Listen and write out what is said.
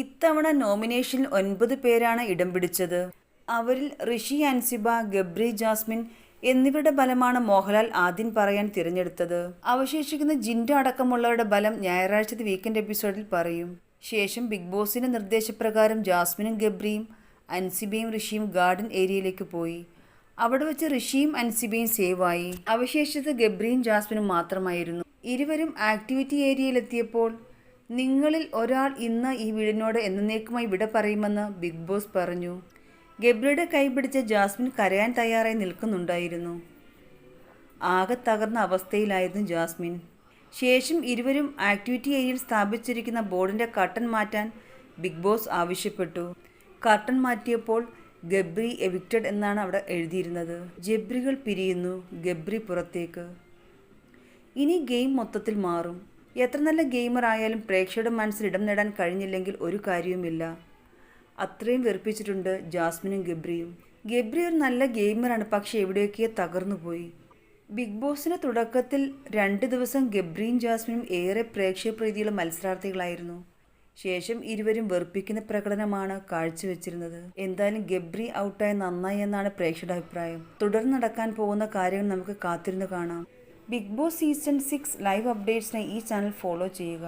ഇത്തവണ നോമിനേഷനിൽ ഒൻപത് പേരാണ് ഇടം പിടിച്ചത്. അവരിൽ ഋഷി അൻസിബ ഗബ്രി ജാസ്മിൻ എന്നിവരുടെ ബലമാണ് മോഹൻലാൽ ആദ്യം പറയാൻ തിരഞ്ഞെടുത്തത്. അവശേഷിക്കുന്ന ജിൻഡോ അടക്കമുള്ളവരുടെ ബലം ഞായറാഴ്ചത്തെ വീക്കെൻഡ് എപ്പിസോഡിൽ പറയും. ശേഷം ബിഗ് ബോസിന്റെ നിർദ്ദേശപ്രകാരം ജാസ്മിനും ഗബ്രിയും അൻസിബയും ഋഷിയും ഗാർഡൻ ഏരിയയിലേക്ക് പോയി. അവിടെ വെച്ച് ഋഷിയും അൻസിബയും സേവായി അവശേഷിച്ചത് ഗബ്രിയും ജാസ്മിനും മാത്രമായിരുന്നു. ഇരുവരും ആക്ടിവിറ്റി ഏരിയയിലെത്തിയപ്പോൾ നിങ്ങളിൽ ഒരാൾ ഇന്ന് ഈ വീടിനോട് എന്നേക്കുമായി വിട പറയുമെന്ന് ബിഗ് ബോസ് പറഞ്ഞു. ഗബ്രിയുടെ കൈ പിടിച്ച ജാസ്മിൻ കരയാൻ തയ്യാറായി നിൽക്കുന്നുണ്ടായിരുന്നു. ആകെ തകർന്ന അവസ്ഥയിലായിരുന്നു ജാസ്മിൻ. ശേഷം ഇരുവരും ആക്ടിവിറ്റി ഏരിയയിൽ സ്ഥാപിച്ചിരിക്കുന്ന ബോർഡിന്റെ കട്ടൺ മാറ്റാൻ ബിഗ് ബോസ് ആവശ്യപ്പെട്ടു. കർട്ടൻ മാറ്റിയപ്പോൾ ഗബ്രി എവിക്റ്റഡ് എന്നാണ് അവിടെ എഴുതിയിരുന്നത്. ജബ്രികൾ പിരിയുന്നു ഗബ്രി പുറത്തേക്ക്. ഇനി ഗെയിം മൊത്തത്തിൽ മാറും. എത്ര നല്ല ഗെയിമർ ആയാലും പ്രേക്ഷകരുടെ മനസ്സിൽ ഇടം നേടാൻ കഴിഞ്ഞില്ലെങ്കിൽ ഒരു കാര്യവുമില്ല. അത്രയും വെറുപ്പിച്ചിട്ടുണ്ട് ജാസ്മിനും ഗബ്രിയും. ഗബ്രി ഒരു നല്ല ഗെയിമറാണ് പക്ഷെ എവിടെയൊക്കെ തകർന്നു പോയി. ബിഗ് ബോസിന് തുടക്കത്തിൽ രണ്ട് ദിവസം ഗബ്രിയും ജാസ്മിനും ഏറെ പ്രേക്ഷകപ്രീതിയുള്ള മത്സരാർത്ഥികളായിരുന്നു. ശേഷം ഇരുവരും വെറുപ്പിക്കുന്ന പ്രകടനമാണ് കാഴ്ചവെച്ചിരുന്നത്. എന്തായാലും ഗബ്രി ഔട്ടായ നന്നായി എന്നാണ് പ്രേക്ഷകരുടെ അഭിപ്രായം. തുടർന്ന് നടക്കാൻ പോകുന്ന കാര്യങ്ങൾ നമുക്ക് കാത്തിരുന്ന് കാണാം. Big boss season six live അപ്ഡേറ്റ്സിനായി ഈ ചാനൽ ഫോളോ ചെയ്യുക.